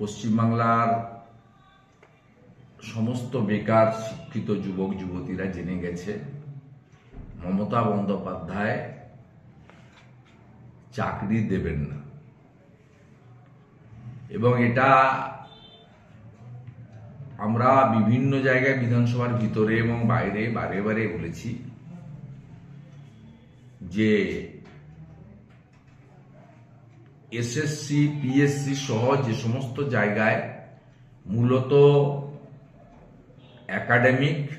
পশ্চিমবাংলার সমস্ত বেকার শিক্ষিত যুবক, যুবতীরা জেনে গেছে, মমতা বন্দ্যোপাধ্যায় চাকরি দেবেন না। এবং এটা আমরা বিভিন্ন জায়গায় বিধানসভার ভিতরে এবং বাইরে বারে বারে বলেছি যে এসএসসি পিএসসি সহ যে সমস্ত জায়গায় মূলত একাডেমিক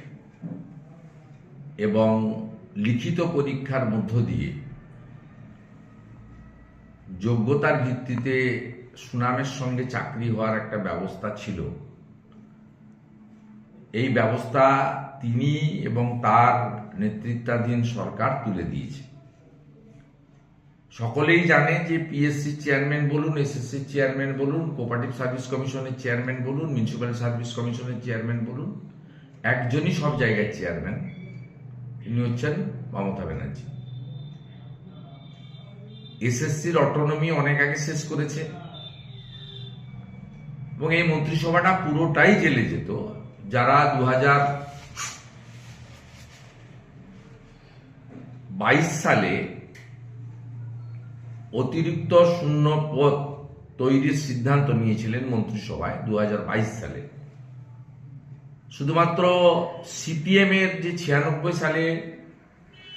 এবং লিখিত পরীক্ষার মধ্য দিয়ে যোগ্যতার ভিত্তিতে সুনামের সঙ্গে চাকরি হওয়ার একটা ব্যবস্থা ছিল। এই ব্যবস্থা তিনি এবং তার নেতৃত্বাধীন সরকার তুলে দিয়েছে। সকলেই জানে যে পিএসসি চেয়ারম্যান বলুন এসএসসি চেয়ারম্যান বলুন কোপারেটিভ সার্ভিস কমিশনের চেয়ারম্যান বলুন মিউনিসিপ্যাল সার্ভিস কমিশনের চেয়ারম্যান বলুন, একজনই সব জায়গায় চেয়ারম্যান তিনি হচ্ছেন মমতা ব্যানার্জি। এসএসসির অটোনমি অনেক আগে শেষ করেছে। এবং এই মন্ত্রিসভাটা পুরোটাই জেলে যেত। যারা দু হাজার বাইশ সালে অতিরিক্ত শূন্য পদ তৈরির সিদ্ধান্ত নিয়েছিলেন মন্ত্রিসভায় দু হাজার বাইশ সালে। শুধুমাত্র সিপিএম এর যে ছিয়ানব্বই সালে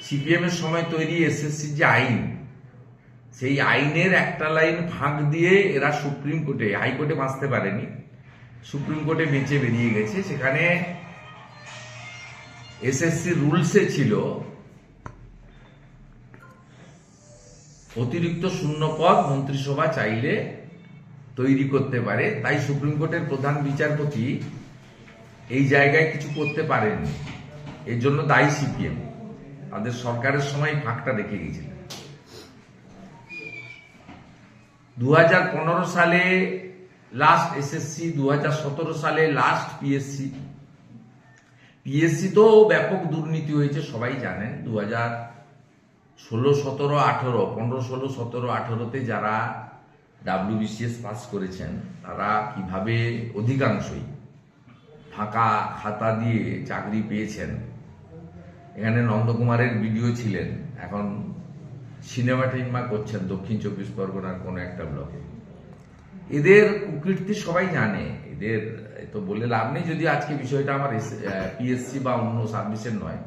সিপিএম এর সময় তৈরি এসএসসি যে আইন, সেই আইনের একটা লাইন ফাঁক দিয়ে এরা সুপ্রিম কোর্টে, হাইকোর্টে বাঁচতে পারেনি। সুপ্রিম কোর্টে বেঁচে বেরিয়ে গেছে। সেখানে এসএসসি রুলসে ছিল অতিরিক্ত শূন্য পদ মন্ত্রিসভা চাইলে তৈরি করতে পারে, তাই সুপ্রিম কোর্টের প্রধান বিচারপতি এই জায়গায় কিছু করতে পারেননি। এর জন্য দায়ী সিপিএম। তাদের সরকারের সময় ফাঁকটা রেখে গেছিলেন দু সালে লাস্ট এসএসসি দু হাজার সতেরো সালে লাস্ট পিএসসি পিএসসি তো ব্যাপক দুর্নীতি হয়েছে, সবাই জানেন দু হাজার ষোলো, সতেরো, আঠেরো, পনেরো, ষোলো, সতেরো, আঠেরোতে যারা ডাব্লিউবিসিএস পাস করেছেন, তারা কীভাবে অধিকাংশই ফাঁকা খাতা দিয়ে চাকরি পেয়েছেন? এখানে নন্দকুমারের ভিডিও ছিলেন। এখন সিনেমা টিনেমা করছেন দক্ষিণ চব্বিশ পরগনার কোনো একটা ব্লকে এদের কুকীর্তি সবাই জানে। এদের তো বলে লাভ নেই, যদি আজকে বিষয়টা আমার পিএসসি বা অন্য সার্ভিসের নয়।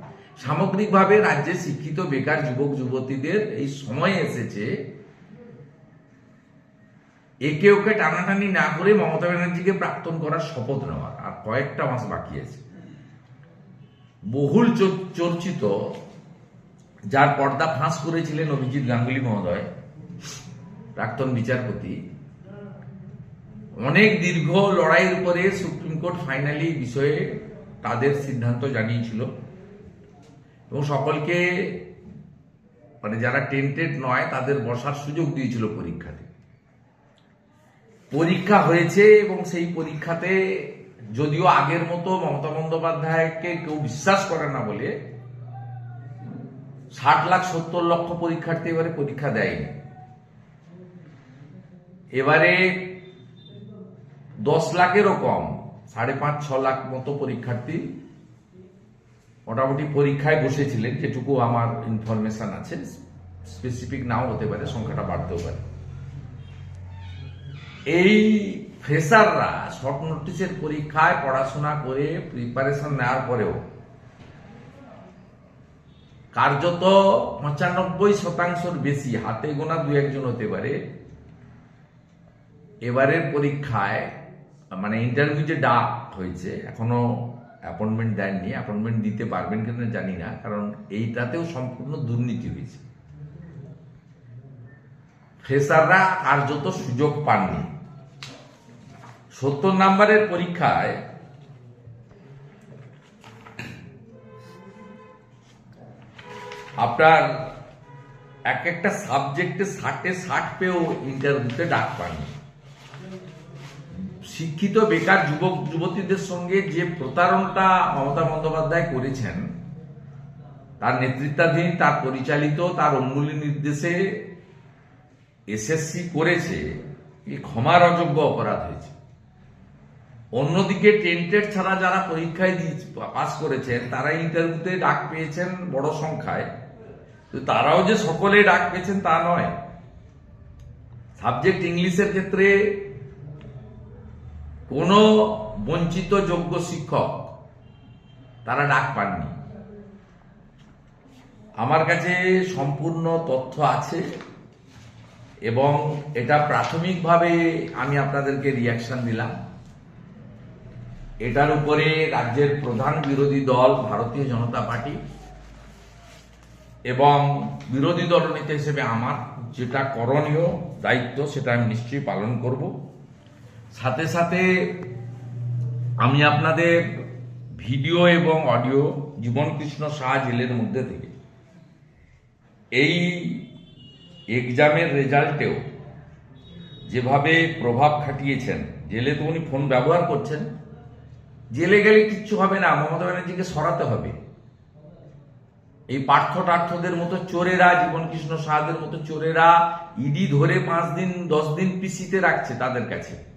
সামগ্রিকভাবে রাজ্যে শিক্ষিত বেকার যুবক যুবতীদের এই সময় এসেছে। একে ওকে টানাটানি না করে মমতা ব্যানার্জিকে প্রাক্তন করার শপথ নেওয়ার আর কয়েকটা মাস বাকি আছে। বহুল চর্চিত, যার পর্দা ফাঁস করেছিলেন অভিজিৎ গাঙ্গুলি মহোদয়, প্রাক্তন বিচারপতি। অনেক দীর্ঘ লড়াইয়ের পরে সুপ্রিম কোর্ট ফাইনালি বিষয়ে তাদের সিদ্ধান্ত জানিয়েছিল। এবং সকলকে মানে যারা টেন্টেড নয়, তাদের বসার সুযোগ দিয়েছিল পরীক্ষাতে। পরীক্ষা হয়েছে এবং সেই পরীক্ষাতে যদিও আগের মতো মমতা বন্দ্যোপাধ্যায়কে কেউ বিশ্বাস করে না বলে ষাট লাখ সত্তর লক্ষ পরীক্ষার্থী এবারে পরীক্ষা দেয়নি। এবারে দশ লাখেরও কম, সাড়ে পাঁচ, ছ লাখ মতো পরীক্ষার্থী মোটামুটি পরীক্ষায় বসেছিলেন, যেটুকু আমার ইনফরমেশন আছে স্পেসিফিক নাও হতে পারে, সংখ্যাটা বাড়তেও পারে। এই ফ্রেশাররা শর্ট নোটিশের পরীক্ষায় পড়াশোনা করে প্রিপারেশন নেওয়ার পরেও কার্যত পঁচানব্বই শতাংশের বেশি, হাতে গোনা দু একজন হতে পারে, এবারের পরীক্ষায় মানে ইন্টারভিউ যে ডাক হয়েছে, এখনও অ্যাপয়েন্টমেন্ট দেননি অ্যাপয়েন্টমেন্ট দিতে পারবেন কিনা জানি না, কারণ এইটাতেও সম্পূর্ণ দুর্নীতি হয়েছে। ফ্রেশাররা কার্যত সুযোগ পাননি। সত্তর নাম্বারের পরীক্ষায় আপনার এক একটা সাবজেক্টে ষাটে ষাট পেয়েও ইন্টারভিউতে ডাক পাননি। শিক্ষিত বেকার যুবক, যুবতীদের সঙ্গে যে প্রতারণটা মমতা বন্দ্যোপাধ্যায় করেছেন, তার নেতৃত্বাধীন, তার পরিচালিত, তার অঙ্গুলি নির্দেশে এসএসসি করেছে এই ক্ষমার অযোগ্য অপরাধ হয়েছে। অন্যদিকে টেন্টেড ছাড়া যারা পরীক্ষায় পাস করেছেন, তারা ইন্টারভিউতে ডাক পেয়েছেন বড় সংখ্যায়। তারাও যে সকলে ডাক পেয়েছেন তা নয়। সাবজেক্ট ইংলিশের ক্ষেত্রে কোনো বঞ্চিত যোগ্য শিক্ষক তারা ডাক পাননি। আমার কাছে সম্পূর্ণ তথ্য আছে এবং এটা প্রাথমিকভাবে আমি আপনাদেরকে রিয়াকশন দিলাম। এটার উপরে রাজ্যের প্রধান বিরোধী দল ভারতীয় জনতা পার্টি এবং বিরোধী দলনেতা হিসেবে আমার যেটা করণীয় দায়িত্ব সেটা আমি নিশ্চয়ই পালন করব। সাথে সাথে আমি আপনাদের ভিডিও এবং অডিও জীবন কৃষ্ণ শাহ জেলের মধ্যে থেকে এই এক্সামের রেজাল্টেও যেভাবে প্রভাব খাটিয়েছেন, জেলে তো উনি ফোন ব্যবহার করছেন, জেলে গেলে কিচ্ছু হবে না, মমতা ব্যানার্জিকে সরাতে হবে। এই পার্থ টার্থদের মতো চোরেরা জীবন কৃষ্ণ সাহাদের মতো চোরেরা, ইডি ধরে পাঁচ দিন, দশ দিন পিসিতে রাখছে তাদের কাছে।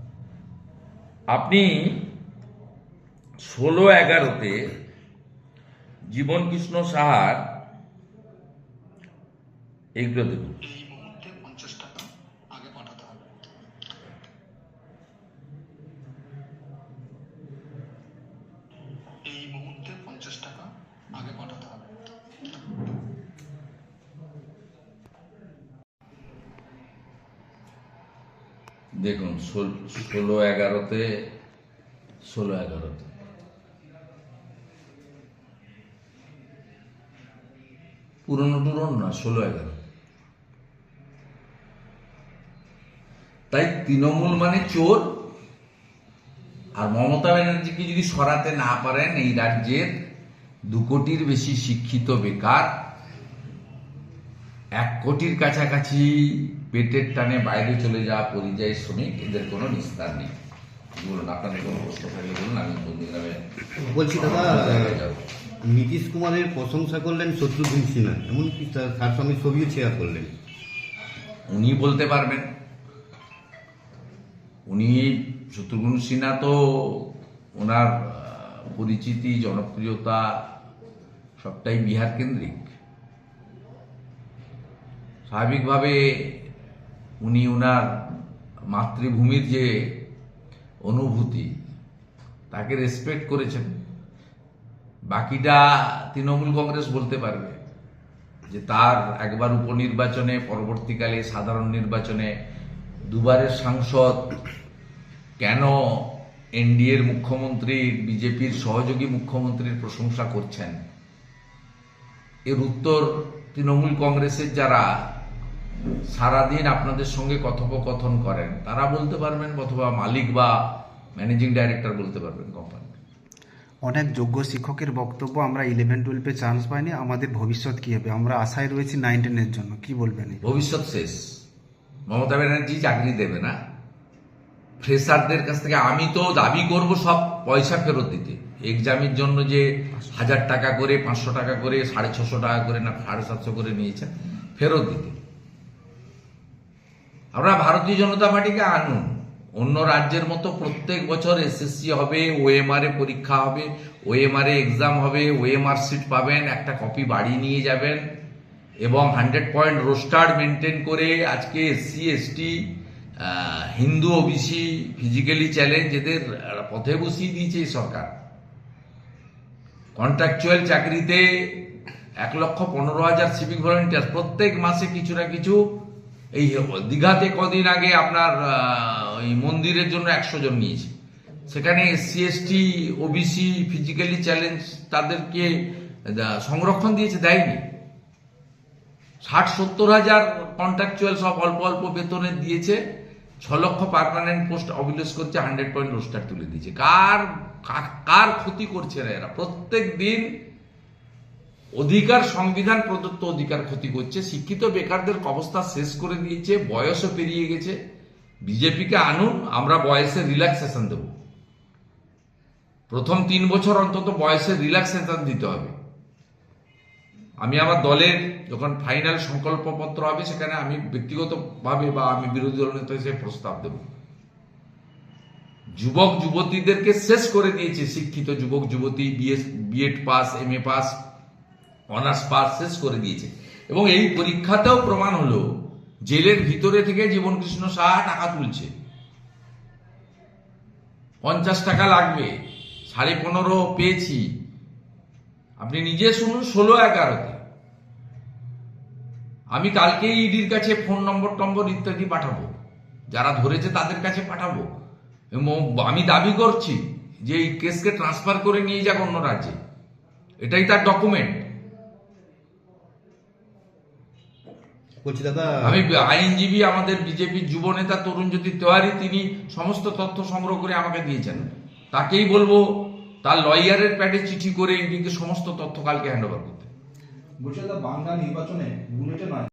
আপনি ষোলো এগারোতে জীবন কৃষ্ণ সাহার এগুলো দেখুন। দেখুন, ষোলো এগারোতে ষোলো এগারোতে। পুরনো টুরন না, ষোলো এগারো। তাই তৃণমূল মানে চোর, আর মমতা ব্যানার্জিকে যদি সরাতে না পারেন, এই রাজ্যের দু কোটির বেশি শিক্ষিত বেকার এক কোটির কাছাকাছি পেটের টানে বাইরে চলে যাওয়া পরিযায়ী শ্রমিক এদের কোনো নিস্তার নেই। বলুন আপনাদের কোনো প্রশ্ন থাকলে বলুন আমি বন্দিগ্রামে বলছি দাদা। নীতিশ কুমারের প্রশংসা করলেন শত্রুঘ্ন সিনহা এমনকি তার তার সঙ্গে ছবিও শেয়ার করলেন। উনি বলতে পারবেন। উনি শত্রুঘ্ন সিনহা তো ওনার পরিচিতি জনপ্রিয়তা সবটাই বিহার কেন্দ্রিক। স্বাভাবিকভাবে উনি ওনার মাতৃভূমির যে অনুভূতি, তাকে রেসপেক্ট করেছেন। বাকিটা তৃণমূল কংগ্রেস বলতে পারবে যে তার একবার উপনির্বাচনে, পরবর্তীকালে সাধারণ নির্বাচনে দুবারের সাংসদ, কেন এনডিএর মুখ্যমন্ত্রী, বিজেপির সহযোগী মুখ্যমন্ত্রীর প্রশংসা করছেন? এর উত্তর তৃণমূল কংগ্রেসের যারা সারাদিন আপনাদের সঙ্গে কথোপকথন করেন। তারা বলতে পারবেন অথবা মালিক বা ম্যানেজিং ডাইরেক্টর বলতে পারবেন কোম্পানি। অনেক যোগ্য শিক্ষকের বক্তব্য আমরা ইলেভেন টুয়েলভে চান্স পাইনি আমাদের ভবিষ্যৎ কি হবে? আমরা আশায় রয়েছি নাইন টেনের জন্য কি বলবেন ভবিষ্যৎ শেষ। মমতা ব্যানার্জি চাকরি দেবে না। ফ্রেশারদের কাছ থেকে আমি তো দাবি করব সব পয়সা ফেরত দিতে। এক্সামের জন্য যে হাজার টাকা করে পাঁচশো টাকা করে সাড়ে ছশো টাকা করে না সাড়ে সাতশো করে নিয়েছেন ফেরত দিতে। আমরা ভারতীয় জনতা পার্টিকে আনুন। অন্য রাজ্যের মতো প্রত্যেক বছর এসএসসি হবে ওএমআর এ পরীক্ষা হবে ওএমআর এ এক্সাম হবে ওএমআর সিট পাবেন, একটা কপি বাড়ি নিয়ে যাবেন এবং হান্ড্রেড পয়েন্ট রোস্টার মেনটেন করে আজকে SC ST Hindu OBC physically challenge এদের পথে বসিয়ে দিয়েছে এই সরকার। কন্ট্রাকচুয়াল চাকরিতে এক লক্ষ পনেরো হাজার সিভিক ভলেন্টিয়ার প্রত্যেক মাসে কিছু না কিছু এই দীঘাতে কদিন আগে আপনার ওই মন্দিরের জন্য একশো জন নিয়েছে। সেখানে SC, ST, OBC physically challenge তাদেরকে সংরক্ষণ দিয়েছে, দেয়নি। ষাট, সত্তর হাজার কন্ট্রাকচুয়াল সব অল্প অল্প বেতনে দিয়েছে, ছ লক্ষ পার্মানেন্ট পোস্ট অবিলেস করছে হান্ড্রেড পয়েন্ট রোস্টার তুলে দিয়েছে। কার কার ক্ষতি করছে না এরা? প্রত্যেক দিন অধিকার সংবিধান প্রদত্ত অধিকার ক্ষতি করছে, শিক্ষিত বেকারদের অবস্থা শেষ করে দিয়েছে, বয়সও পেরিয়ে গেছে। বিজেপিকে আনুন, আমরা বয়সে রিল্যাক্সেশন দেব। প্রথম তিন বছর অন্তত বয়সে রিল্যাক্সেশন দিতে হবে। আমি আমার দলের যখন ফাইনাল সংকল্পপত্র হবে, সেখানে আমি ব্যক্তিগতভাবে বা আমি বিরোধী দল নেতা হিসেবে প্রস্তাব দেব। যুবক যুবতীদেরকে শেষ করে দিয়েছে শিক্ষিত যুবক যুবতী BS BEd pass M A pass honours pass শেষ করে দিয়েছে। এবং এই পরীক্ষাতেও প্রমাণ হলো, জেলের ভিতরে থেকে জীবন কৃষ্ণ সাহা টাকা তুলছে। পঞ্চাশ টাকা লাগবে, সাড়ে পনেরো পেয়েছি। আপনি নিজে শুনুন ষোলো এগারোতে। আমি কালকেই ইডির কাছে ফোন নম্বর টম্বর ইত্যাদি পাঠাবো। যারা ধরেছে তাদের কাছে পাঠাবো। আমি দাবি করছি যে এই কেসকে ট্রান্সফার করে নিয়ে যাক অন্য রাজ্যে। এটাই তার ডকুমেন্ট বলছি দাদা আমি আইনজীবী আমাদের বিজেপির যুব নেতা তরুণজ্যোতি তেওয়ারি তিনি সমস্ত তথ্য সংগ্রহ করে আমাকে দিয়েছেন। তাকেই বলব তার লয়ারের প্যাডে চিঠি করে ইডিকে সমস্ত তথ্য কালকে হ্যান্ড ওভার করতে। বলছি দাদা বাংলা নির্বাচনে বুলেটে নয়।